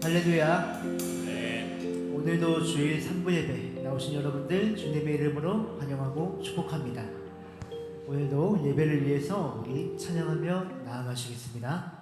할렐루야. 네. 오늘도 주일 3부 예배 나오신 여러분들 주님의 이름으로 환영하고 축복합니다. 오늘도 예배를 위해서 우리 찬양하며 나아가시겠습니다.